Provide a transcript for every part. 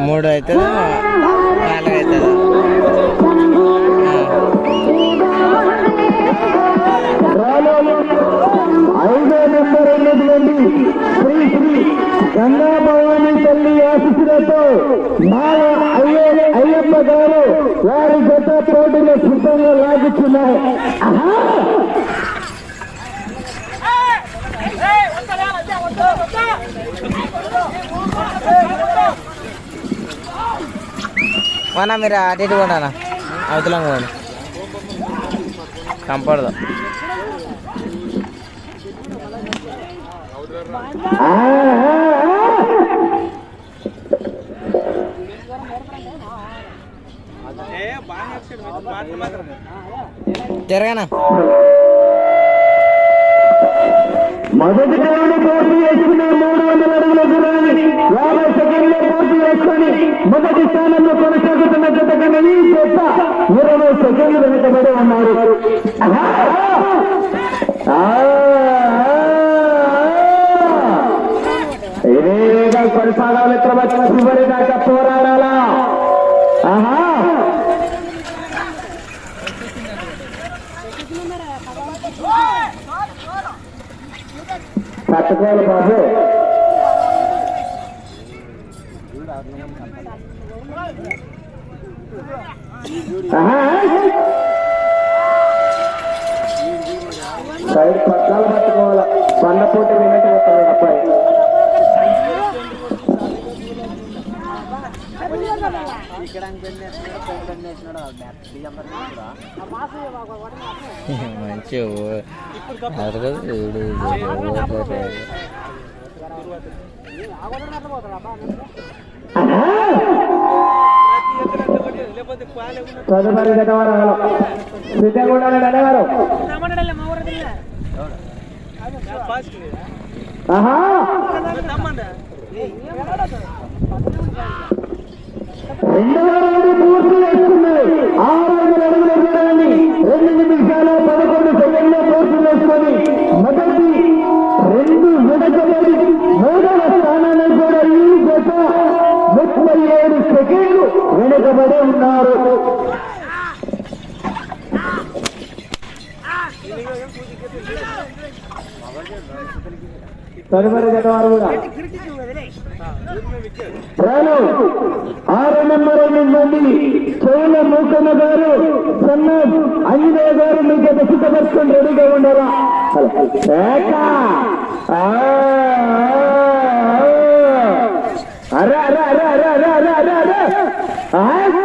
మూడు అవుతుందా నాలుగు అవుతుందా ఐదో నెంబర్ అయినటువంటి శ్రీ శ్రీ గంగా భవాని తల్లి ఆశిస్తులతో మాల అయ్యప్ప గారు వారి గత పోటీలో సిద్ధంగా లాగుతున్నారు మన మీరు అటు ఇటు కూడా అవతలం కూడా కంపడదు జరగనా? మొదటి రౌండ్ పూర్తి చేసుకున్న మూడు వందల అడుగుల దూరాన్ని యాభై సెకండ్లో పూర్తి చేసుకొని మొదటి స్థానంలో కొనసాగుతున్న జత కన్నా జత ఇరవై సెకండ్లు వెనుకబడి ఉన్నారు ఆహా! కొనసాగాలి మిత్రమా చివరి దాకా పట్టుకోవాలి బాబు. ఆహా. సైడ్ పట్టాలు పట్టుకోవాలి? పండపోటీ వినట్టు అబ్బాయి. మంచి అరగదు ఏడు తదుపరి గతవారాలు సిద్ధంగా అనేవారు ఆహా Hallelujah. తదుపరి జత వారు కూడా. రాను ఆరు నెంబర్ మంది చోళ మూకన్న గారు సన్న అంజనేయ గారు మీకు దశితపరుచుకొని రెడీగా ఉండరా అరే అరే అరే అరే అరే అరే అరే అరే!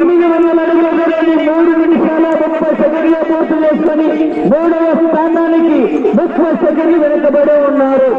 చేస్తున్నాయి వందల అడుగుల దూరాన్ని మూడు నిమిషాల ముప్పై పూర్తి చేసుకొని మూడవ స్థానానికి ముప్పై సెకండ్లు వెనుకబడి ఉన్నారు.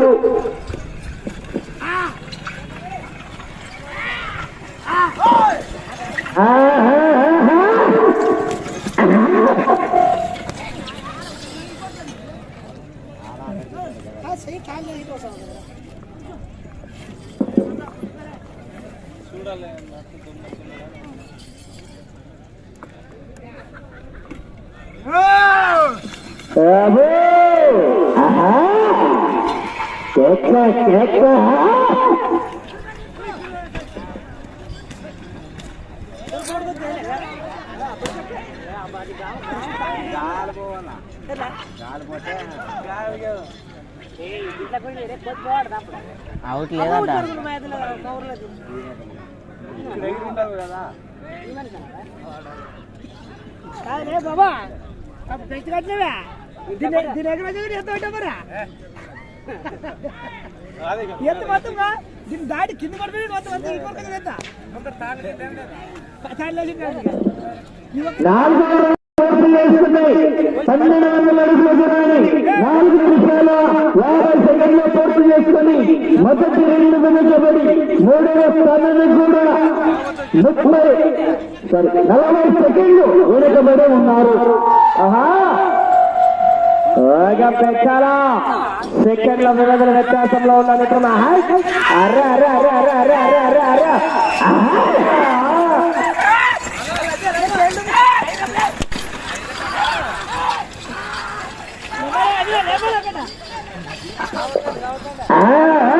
అవుట్ లేదంట. కాదులే బాబా గట్టి ఎంత మొత్తం దీని దాడి కింద పడిపోయి మొత్తం అంతా ఇంకొకటి ఎంత? మొదటి రెండు వెనుకబడి మూడవ స్థానాన్ని కూడా ముప్పై సారీ నలభై సెకండ్లు వెనుకబడి ఉన్నారు. ఆహా! పెట్టాలా సెకండ్ల విభజన వ్యత్యాసంలో ఉన్న అర్ర అర్ర ఆహా!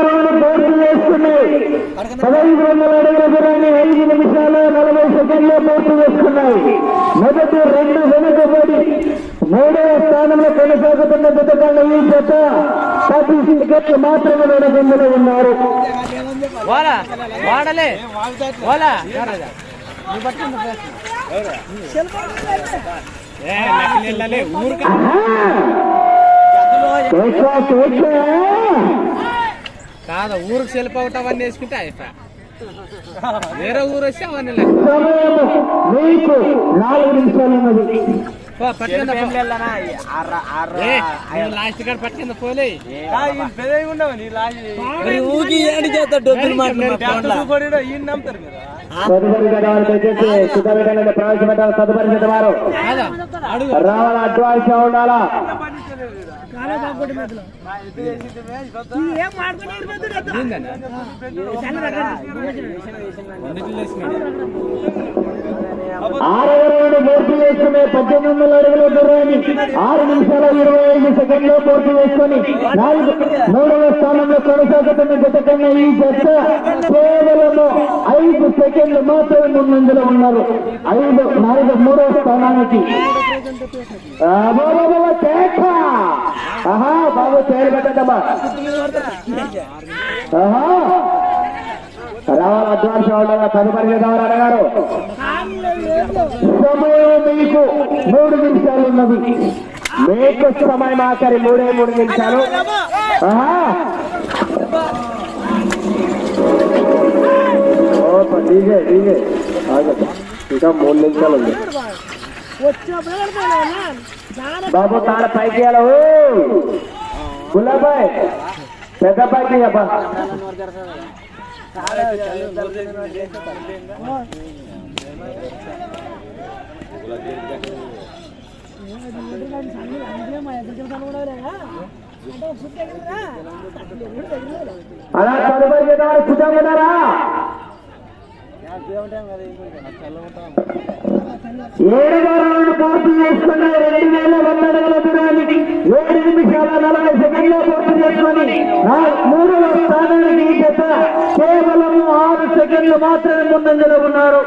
చేసుకున్నాయి పదహైదు వందల అడుగుల దూరాన్ని ఐదు నిమిషాలు నలభై సెకండ్లు పూర్తి చేసుకున్నాయి. మొదటి రెండు వెనుకబడి మూడవ స్థానంలో కొనసాగుతున్న జతకాల ఈ జత పది సెకండ్లు మాత్రమే వెనకందులో ఉన్నారు. కాదు ఊరికి చెల్లిపోవటం అవన్నీ వేసుకుంటే అయిపోయా. వేరే ఊరు వస్తే అవన్నీ లాస్ట్ డబ్బులు నమ్ముతారు వారు రావాలా అడ్వాన్స్ ఉండాలా? ఏం. ఆరవ రౌండ్ పూర్తి చేసుకునే పద్దెనిమిది వందల అడుగుల దూరాన్ని ఆరు నిమిషాల ఇరవై ఐదు సెకండ్లో పూర్తి చేసుకుని నాలుగు మూడవ స్థానంలో కొనసాగుతున్న జత కన్నా ఈ జత కేవలం ఐదు సెకండ్లు మాత్రమే ముందంజలో ఉన్నారు. ఐదు నాలుగు మూడవ స్థానానికి. బాబా, బాబా! ఆహా బాబు పేరు పెట్టద్దమ్మా ఆహా. రావాలి అడ్వాన్స్ ఉండగా తదుపరి విధానం అడగారు. సమయం మీకు మూడు నిమిషాలు ఉన్నది. మీకు సమయం ఆఖరి మూడే మూడు నిమిషాలు. ఆహా. DJ DJ. ఇంకా మూడు నిమిషాలు ఉంది. బాబు తాడ పైకి గులాబాయ్ పెద్ద పైకి అబ్బా. అలా చదువు పుట్టం కదారా ఉంటాం కదా ఒక రౌండ్ పూర్తి చేసుకున్న రెండు వేల వంద అడుగుల దూరానికి ఏడు నిమిషాల నలభై సెకండ్లు పూర్తి చేసుకుని నా- మూడవ స్థానానికి ఈ జత కేవలం ఆరు సెకండ్లు మాత్రమే ముందంజలో ఉన్నారు.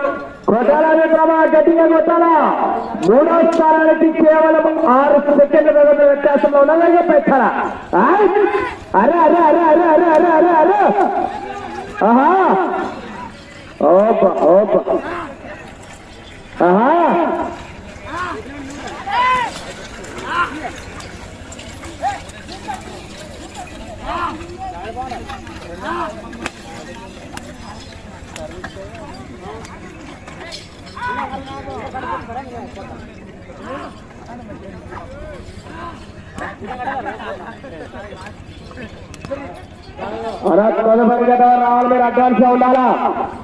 కొట్టాల మిత్రమా గట్టిగా కొట్టాలా? మూడవ స్థానానికి కేవలం ఆరు సెకండ్ల వ్యవధి వ్యత్యాసంలో ఉన్నదని పెట్టాలా? అరే అరే అరే అరే అరే అరే అరే అరే! ఆహా! ఓప ఓప. और अब कदम बन गया रावल में राजन से उलाला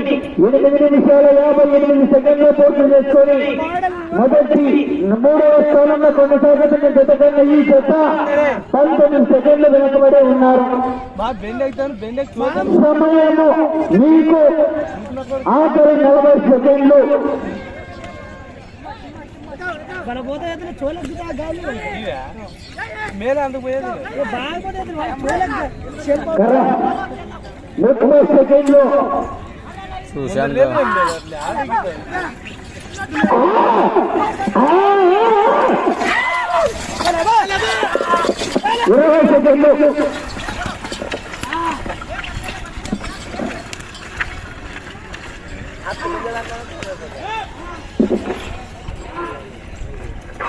ఎనిమిది నిమిషాల యాభై ఎనిమిది సెకండ్లు పూర్తి చేసుకొని మొదటి మూడవ స్థానంలో కొనసాగుతున్న జత కన్నా ఈ జత పంతొమ్మిది సెకండ్లు వెనకబడి ఉన్నారు. సమయము మీకు ఆఖరి నలభై సెకండ్లు. ముప్పై సెకండ్లు. ఇరవై సెకండ్లు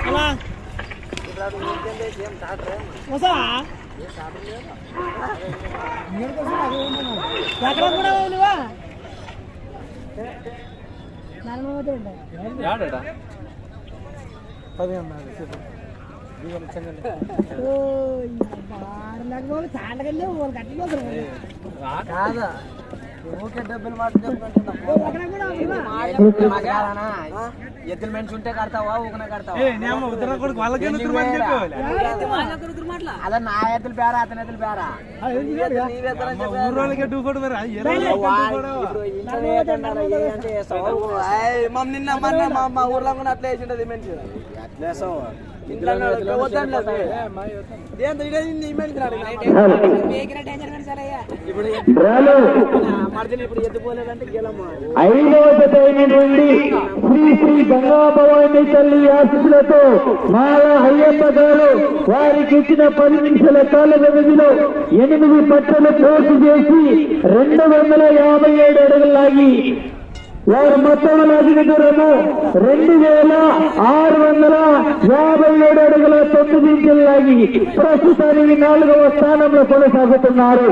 అలా వసా ఎక్కడ కూడా కాదా? ఊకే డబ్బులు మాట చెప్పుకుంటున్నా అక్కడ కూడా అవునా? ఎద్దుల మనిషి ఉంటే కడతావా? ఊకనే కడతావా? అలా నా ఎద్దులు పేరా అతని ఎద్దులు పేరా? నిన్న మొన్న మా ఊర్లో కూడా అట్లా వేసిండదు మనిషి ఇంట్లో ఐదవ శ్రీ శ్రీ తల్లి ఆశీస్సులతో మాల అయ్యప్ప గారు వారికి ఇచ్చిన పది నిమిషాల కాల వ్యవధిలో ఎనిమిది పట్టలు పూర్తి చేసి రెండు వందల యాభై ఏడు అడుగులు లాగి వారు మొత్తం లాగిన దూరము రెండు వేల ఆరు వందల యాభై ఏడు అడుగుల తొమ్మిది ఇంచులు లాగి ప్రస్తుతానికి నాలుగవ స్థానంలో కొనసాగుతున్నారు.